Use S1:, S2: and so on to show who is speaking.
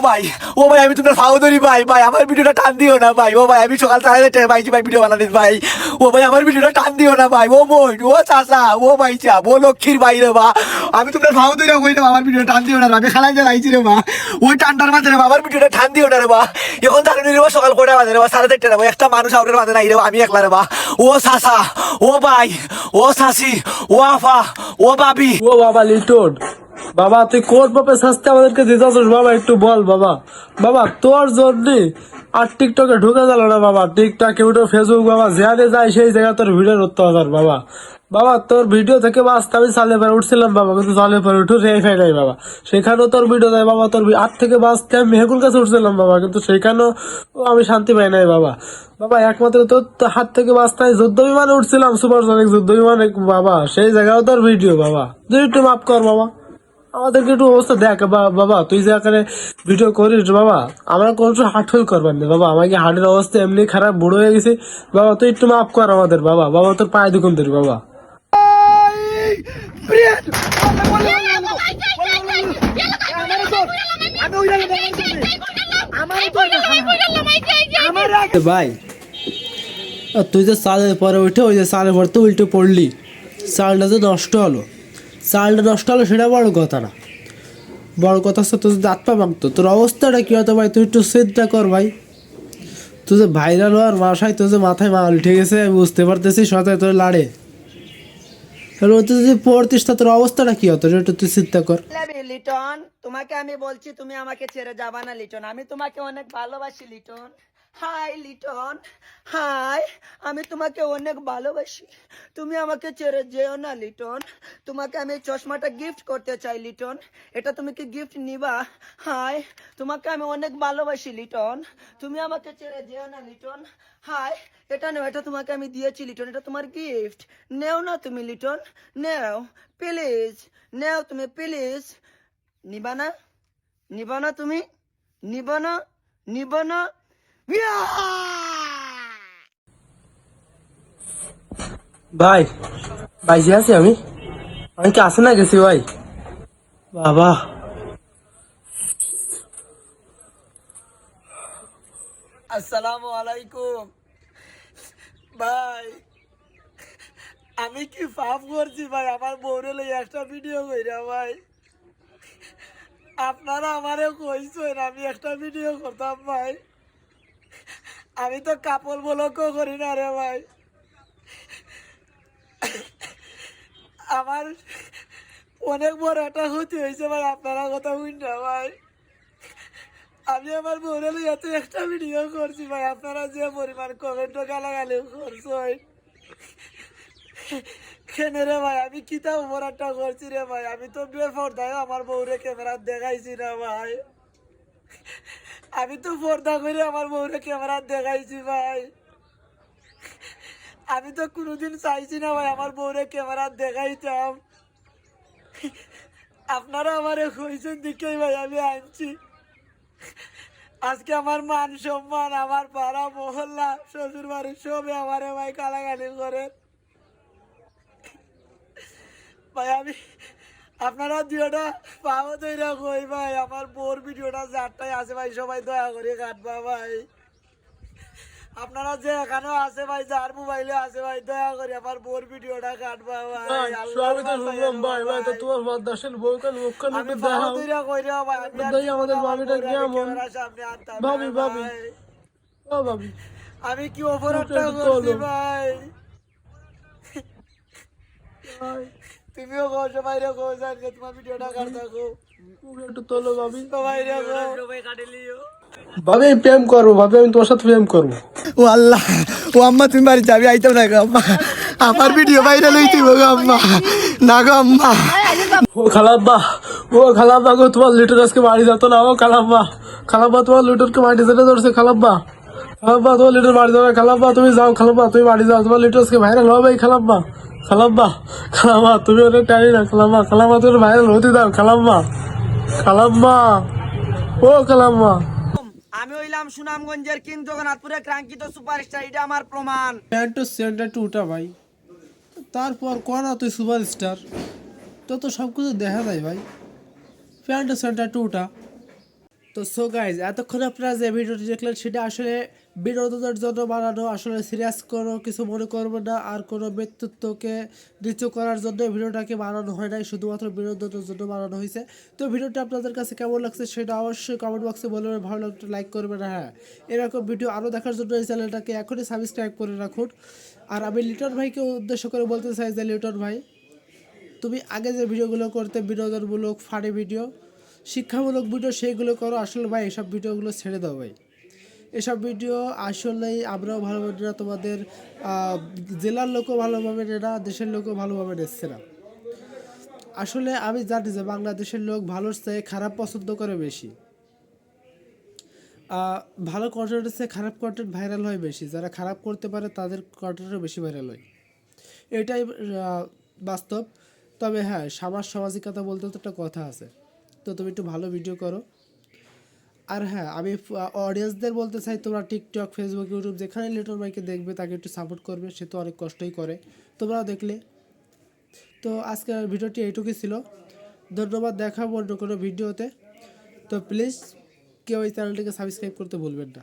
S1: ভাই, ও ভাই, আমি তোমার ফাও ধরি, ভাই ভাই, আমার ভিডিওটা টান দিও না, ভাই, ও ভাই, আমি সকাল সাড়ে পাইছি, ভাই ভিডিও বানাতে, ভাই, ও ভাই, আমার ভিডিওটা টান দিও না, ভাই, ও বোন, ও চাচা, ও ভাই, চা, ও লক্ষ্মীর ভাই রে বা আমি তোমার ফাও ধরি না আমার ভিডিওটা টান দিও না আমি খালাই যে লাইছি রে বা ওই টানটার মাঝে রে আমার ভিডিওটা টান দিও না রে বা এখন জানি রে বা সকাল কটা বাজে রে বা সাড়ে চারটে রে বা একটা মানুষ আপনার মাঝে নাই রে আমি একলা রে বা ও চাচা, ও ভাই, ও চাচি, ও আফা ও বাবি,
S2: ও বাবা, লিটন। বাবা, তুই কোন বাপে শাস্তি আমাদেরকে দিতে বাবা, একটু বল বাবা। বাবা, তোর জন্য আর টিকটকে ঢুকে গেল না বাবা। টিকটক, ইউটিউব ফেসবুক বাবা, যেখানে যায় সেই জায়গায় তোর ভিডিও করতে হবে বাবা। বাবা, তোর ভিডিও থেকে বাঁচতে আমি সালে পরে উঠছিলাম বাবা, কিন্তু সালে পরে উঠে রেখে নাই বাবা। সেখানেও তোর ভিডিও দেয় বাবা, তোর হাত থেকে বাঁচতে আমি মেহকুল কাছে উঠছিলাম বাবা, কিন্তু সেখানেও আমি শান্তি পাই নাই বাবা। বাবা, একমাত্র তোর হাত থেকে বাঁচতে যুদ্ধ বিমানে উঠছিলাম সুপারসনিক যুদ্ধ বিমানে বাবা। সেই জায়গাও তোর ভিডিও বাবা। তুই একটু মাফ কর বাবা। আমাদেরকে একটু অবস্থা দেখ বাবা, তুই যে এখানে ভিডিও করিস, বাবা, আমরা কোনো হার্ট ফেল করবার না বাবা, আমাকে হার্টের অবস্থা এমনি খারাপ, বুড়ো হয়ে গেছে, বাবা, তুই একটু মাফ কর আমাদের, বাবা বাবা, তোর পায়ে দুকুন তোর বাবা। ভাই তুই যে সালের পরে উঠে, ওই যে সালের পর তো উল্টে পড়লি চালটা যে নষ্ট হলো। চালটা নষ্ট হলো, সেটা বড় কথা না। বড় কথা হচ্ছে, তোর দাঁত পা মাগতো তোর অবস্থাটা কি হতো ভাই তুই একটু চিন্তা কর ভাই। তুই যে ভাইরাল হওয়ার বাসায় তোর যে মাথায় মাল উঠে গেছে বুঝতে পারতেছি সতায় তোর লাড়ে। তাহলে তুই যদি পড়তিস তোর অবস্থাটা কি হতো? একটু তুই চিন্তা কর।
S3: লিটন, তোমাকে আমি বলছি, তুমি আমাকে ছেড়ে যাবা না, লিটন। আমি তোমাকে অনেক ভালোবাসি, লিটন। হাই লিটন হাই আমি তোমাকে অনেক ভালোবাসি। তুমি আমাকে ছেড়ে যেও না লিটন তোমাকে আমি চশমাটা গিফট করতে চাই লিটন এটা তুমি কি গিফট নিবা? হাই তোমাকে আমি অনেক ভালোবাসি লিটন তুমি আমাকে ছেড়ে যেও না লিটন হাই এটা নেও, এটা তোমাকে আমি দিয়েছি লিটন এটা তোমার গিফট নেও না তুমি লিটন নেও। প্লিজ নেও তুমি প্লিজ নিবা না? নিবা না তুমি? নিবা না? নিবা না!
S2: ভাই ভাই যে আছি আমি। আমি কি আসে না গেছি ভাই? বাবা।
S3: আসসালামু আলাইকুম। ভাই আমি কি পাপ করছি ভাই? আমার বউরে লই একটা ভিডিও কইরা ভাই। আপনারা আমারে কইছেন আমি একটা ভিডিও করতাম ভাই। আমি তো কাপড় বলকও করি না রে ভাই। আমার অনেক বড় একটা ক্ষতি হয়েছে ভাই, আপনারা কথা না ভাই। আমি আমার বোনের এত একটা ভিডিও করছি ভাই, আপনারা যে পরিমাণ কমেন্ট গালাগালি করছেন কেনে রে ভাই, আমি কিতা উপরাটা করছি রে ভাই? আমি তো বেফর্দায় আমার বউরে ক্যামেরা দেখাইছি না ভাই। আমি তো পর্দা করে আমার বউরে ক্যামেরা দেখাইছি ভাই। আমি তো কোনোদিন চাইছি না ভাই আমার বউরে ক্যামেরা দেখাইতাম। আপনারা আমারে কইছেন দিকেই ভাই আমি আনছি। আজকে আমার মান সম্মান, আমার পাড়া মহল্লা শ্বশুর বাড়ির সবে আমারে ভাই কালাগালি করে ভাই আমি আপনারা ভিডিওটা পাবো তৈরা কই ভাই? আমার বোর ভিডিওটা যারটাই আছে ভাই সবাই দয়া করে কাটবা ভাই। আপনারা যে এখানেও আছে ভাই যার মোবাইলে আছে ভাই দয়া করে আমার বোর ভিডিওটা কাটবা ভাই। আল্লাহর
S2: সবই তো শুনলাম ভাই ভাই তো তোমার মুখখান
S3: কইরা ভাই?
S2: আমাদের বাবিটা কেমন? ভাবি, ভাবি। ও ভাবি।
S3: আমি কি অপরাধটা করছি ভাই?
S2: ভাই,
S3: তুমিও কো সবাই রে কো জান যে তোমার ভিডিওটা কাটতা
S2: একটু তোলো ভাবি
S3: সবাই রে কো সবাই কাটে লিও
S2: ভাবি আমি প্রেম করব ভাবি আমি তোমার সাথে প্রেম করব
S1: ও আল্লাহ ও আম্মা তুমি বাড়ি যাবি আইতাম না গো আম্মা আমার ভিডিও ভাইরাল হইতে গো আম্মা না গো আম্মা
S2: ও খালাব্বা ও খালাব্বা গো তোমার লিটার আজকে বাড়ি যেত না ও খালাব্বা। খালাব্বা তোমার লিটারকে মাটি যেতে ধরছে খালাব্বা। খালাব্বা তোমার লিটার বাড়ি যাবে খালাব্বা তুমি যাও খালাব্বা তুমি বাড়ি যাও তোমার লিটার আজকে ভাইরাল হবে খালাব্বা। খালাব্বা খালাম্মা তুমি ওটা টানি না খালাম্মা খালাম্মা তুমি ভাইরাল হতে দাও খালাম্মা খালাম্মা ও খালাম্মা।
S3: আমি হইলাম সুনামগঞ্জের কিং জগন্নাথপুরের ক্রাঙ্কিত সুপারস্টার এটা আমার প্রমাণ।
S2: প্যান্ট সেন্টার টু উঠা ভাই। তারপর করা তুই সুপার স্টার তো তো সব কিছু দেখা যায় ভাই। প্যান্ট সেন্টার টু উঠা তো সো গাইজ এতক্ষণ আপনারা যে ভিডিওটি দেখলেন সেটা আসলে বিনোদনের জন্য বানানো আসলে সিরিয়াস, কোনো কিছু মনে করবে না আর কোনো ব্যক্তিত্বকে নিচু করার জন্য ভিডিওটাকে বানানো হয় নাই, শুধুমাত্র বিনোদনের জন্য বানানো হয়েছে। তো ভিডিওটা আপনাদের কাছে কেমন লাগছে সেটা অবশ্যই কমেন্ট বক্সে বলবেন ভালো লাগলে লাইক করবেন। হ্যাঁ এরকম ভিডিও আরও দেখার জন্য এই চ্যানেলটাকে এখনই সাবস্ক্রাইব করে রাখুন। আর আমি লিটন ভাইকে উদ্দেশ্য করে বলতে চাই যে, লিটন ভাই, তুমি আগে যে ভিডিওগুলো করতে, বিনোদনমূলক ফানি ভিডিও শিক্ষামূলক ভিডিও সেইগুলো করো। আসলে ভাই, এসব ভিডিওগুলো ছেড়ে দাও ভাই। এসব ভিডিও আসলেই আমরাও ভালোভাবে না, তোমাদের জেলার লোকও ভালোভাবে না, দেশের লোকও ভালোভাবে নিচ্ছে না। আসলে আমি জানি যে বাংলাদেশের লোক ভালোর চেয়ে খারাপ পছন্দ করে বেশি। ভালো কন্টেন্টের চেয়ে খারাপ কন্টেন্ট ভাইরাল হয় বেশি। যারা খারাপ করতে পারে, তাদের কন্টেন্টও বেশি ভাইরাল হয়। এটাই বাস্তব। তবে হ্যাঁ সমাজ সামাজিকতা বলতে তো একটা কথা আছে। তো তুমি একটু ভালো ভিডিও করো। আর হ্যাঁ আমি অডিয়েন্সদের বলতে চাই, তোমরা টিকটক ফেসবুক ইউটিউব যেখানে লিটল ভাইকে দেখবে, তাকে একটু সাপোর্ট করবে, সে তো অনেক কষ্টই করে। তোমরাও দেখলে। তো আজকের ভিডিওটি এইটুকুই ছিল। ধন্যবাদ, দেখাবো অন্য কোনো ভিডিওতে তো প্লিজ কেউ এই চ্যানেলটিকে সাবস্ক্রাইব করতে ভুলবেন না।